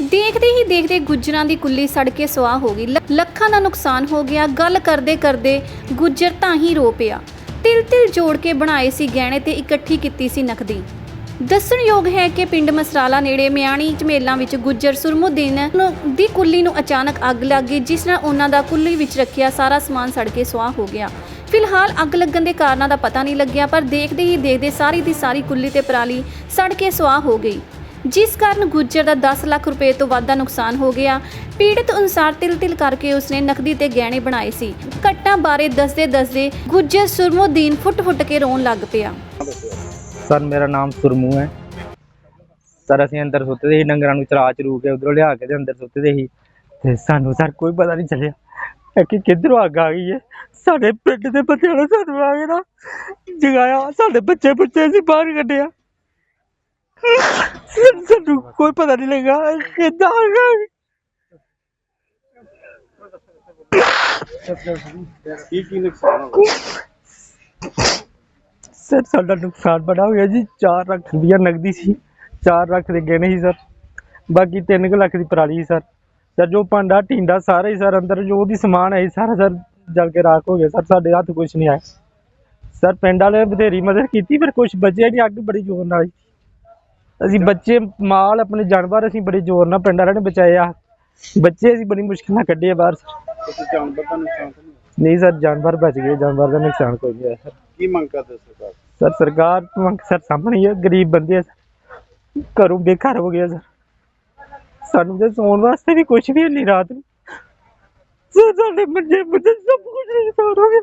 ਦੇਖਦੇ ਹੀ ਦੇਖਦੇ ਗੁੱਜਰਾਂ ਦੀ ਕੁੱਲੀ ਸੜ ਕੇ ਸੁਆਹ ਹੋ ਗਈ। ਲ- ਲੱਖਾਂ ਦਾ ਨੁਕਸਾਨ ਹੋ ਗਿਆ। ਗੱਲ ਕਰਦੇ ਕਰਦੇ ਗੁੱਜਰ ਤਾਂ ਹੀ ਰੋ ਪਿਆ। ਤਿਲ ਤਿਲ ਜੋੜ ਕੇ ਬਣਾਏ ਸੀ ਗਹਿਣੇ ਤੇ ਇਕੱਠੀ ਕੀਤੀ ਸੀ ਨਕਦੀ। ਦੱਸਣਯੋਗ ਹੈ ਕਿ ਪਿੰਡ ਮਸਰਾਲਾ ਨੇੜੇ ਮਿਆਣੀ ਝਮੇਲਾਂ ਵਿੱਚ ਗੁੱਜਰ ਸੁਰਮੁਦੀਨ ਨੂੰ ਦੀ ਕੁੱਲੀ ਨੂੰ ਅਚਾਨਕ ਅੱਗ ਲੱਗ ਗਈ, ਜਿਸ ਨਾਲ ਉਹਨਾਂ ਦਾ ਕੁੱਲੀ ਵਿੱਚ ਰੱਖਿਆ ਸਾਰਾ ਸਮਾਨ ਸੜ ਕੇ ਸੁਆਹ ਹੋ ਗਿਆ। ਫਿਲਹਾਲ ਅੱਗ ਲੱਗਣ ਦੇ ਕਾਰਨਾਂ ਦਾ ਪਤਾ ਨਹੀਂ ਲੱਗਿਆ, ਪਰ ਦੇਖਦੇ ਹੀ ਦੇਖਦੇ ਸਾਰੀ ਦੀ ਸਾਰੀ ਕੁੱਲੀ ਤੇ ਪਰਾਲੀ ਸੜ ਕੇ ਸੁਆਹ ਹੋ ਗਈ। ਜਿਸ ਕਾਰਨ ਗੁੱਜਰ ਦਾ 10 ਲੱਖ ਰੁਪਏ ਤੋਂ ਵੱਧ ਦਾ ਨੁਕਸਾਨ ਹੋ ਗਿਆ। ਪੀੜਤ ਅਨੁਸਾਰ ਤਿਲ ਤਿਲ ਕਰਕੇ ਉਸਨੇ ਨਕਦੀ ਤੇ ਗਹਿਣੇ ਬਣਾਏ ਸੀ। ਘਟਨਾ ਬਾਰੇ ਦੱਸਦੇ ਦੱਸਦੇ ਗੁੱਜਰ ਸੁਰਮੁਦੀਨ ਫੁੱਟ ਫੁੱਟ ਕੇ ਰੋਣ ਲੱਗ ਪਿਆ। ਸਰ, ਮੇਰਾ ਨਾਮ ਸੁਰਮੂ ਹੈ। ਸਰ, ਅਸੀਂ ਅੰਦਰ ਸੁੱਤੇ ਦੇ ਸੀ, ਡੰਗਰਾਂ ਨੂੰ ਚਰਾ ਚਰੂ ਕੇ ਉਧਰੋਂ ਲਿਆ ਕੇ ਤੇ ਅੰਦਰ ਸੁੱਤੇ ਦੇ ਸੀ। ਤੇ ਸਾਨੂੰ ਸਰ, ਕੋਈ ਪਤਾ ਨਹੀਂ ਚੱਲਿਆ ਇਹ ਕਿ ਕਿੱਧਰੋਂ ਅੱਗ ਆ ਗਈ ਹੈ। ਸਾਡੇ ਪਿੰਡ ਦੇ ਬੱਚਿਆਂ ਨੇ ਸਾਨੂੰ ਆ ਕੇ ਨਾ ਜਗਾਇਆ। ਸਾਡੇ ਬੱਚੇ ਬੱਚੇ ਅਸੀਂ ਬਾਹਰ ਕੱਢਿਆ। ਕੋਈ ਪਤਾ ਨਹੀਂ ਲੱਗਾ। ਕਿੱਦਾਂ ਆ ਗਈ ਕੀ ਕੀ ਨੁਕਸਾਨ ਹੋ ਸਰ, ਸਾਡਾ ਨੁਕਸਾਨ ਬੜਾ ਹੋਇਆ ਜੀ। 4 ਲੱਖ ਰੁਪਇਆ ਨਗਦੀ ਸੀ। 4 ਲੱਖ ਦੇ ਗਹਿਣੇ ਸੀ, ਸਰ। ਬਾਕੀ 3 ਲੱਖ ਦੀ ਪਰਾਲੀ ਸੀ, ਸਰ। ਸਰ, ਜੋ ਭਾਂਡਾ ਢੀਂਡਾ ਸਾਰਾ ਹੀ, ਸਰ, ਅੰਦਰ ਜੋ ਵੀ ਸਮਾਨ ਹੈ ਸਾਰਾ, ਸਰ, ਜਲ ਕੇ ਰਾਖ ਹੋ ਗਿਆ, ਸਰ। ਸਾਡੇ ਹੱਥ ਕੁਝ ਨਹੀਂ ਆਇਆ। ਸਰ, ਪਿੰਡ ਵਾਲੇ ਬਥੇਰੀ ਮਦਦ ਕੀਤੀ, ਪਰ ਕੁਝ ਬਚਿਆ ਨਹੀਂ ਅੱਗ ਬੜੀ ਜ਼ੋਰ ਨਾਲ ਸੀ। ਅਸੀਂ ਬੱਚੇ ਮਾਲ ਆਪਣੇ ਜਾਨਵਰ ਅਸੀਂ ਬੜੇ ਜ਼ੋਰ ਨਾਲ ਪਿੰਡ ਵਾਲਿਆਂ ਨੇ ਬਚਾਏ ਆ। ਬੱਚੇ ਅਸੀਂ ਬੜੀ ਮੁਸ਼ਕਿਲ ਨਾਲ ਕੱਢੇ ਆ ਬਾਹਰ। ਤੁਸੀਂ ਜਾਨਵਰ ਦਾ ਨੁਕਸਾਨ ਤਾਂ ਨਹੀਂ ਹੋਇਆ? ਨਹੀਂ ਸਰ ਜਾਨਵਰ ਬਚ ਗਏ ਜਾਨਵਰ ਦਾ ਨੁਕਸਾਨ ਕੋਈ ਨਹੀਂ ਹੋਇਆ ਸਰ। ਕੀ ਮੰਗ ਕਰਦੇ ਸਰਕਾਰ ਸਰ ਸਰਕਾਰ ਮੰਗ ਸਰ ਸਾਹਮਣੇ ਹੀ ਹੈ ਗਰੀਬ ਬੰਦੇ ਆ ਸਰ। ਘਰੋਂ ਬੇਘਰ ਹੋ ਗਿਆ ਸਰ। ਸਾਨੂੰ ਤੇ ਸੌਣ ਵਾਸਤੇ ਵੀ ਕੁਝ ਵੀ ਨਹੀਂ ਰਾਤ ਨੂੰ। ਸਰ ਸਾਡੇ ਮੰਜੇ ਮੁੰਡੇ ਸਭ ਕੁਝ ਨੁਕਸਾਨ ਹੋ ਗਿਆ।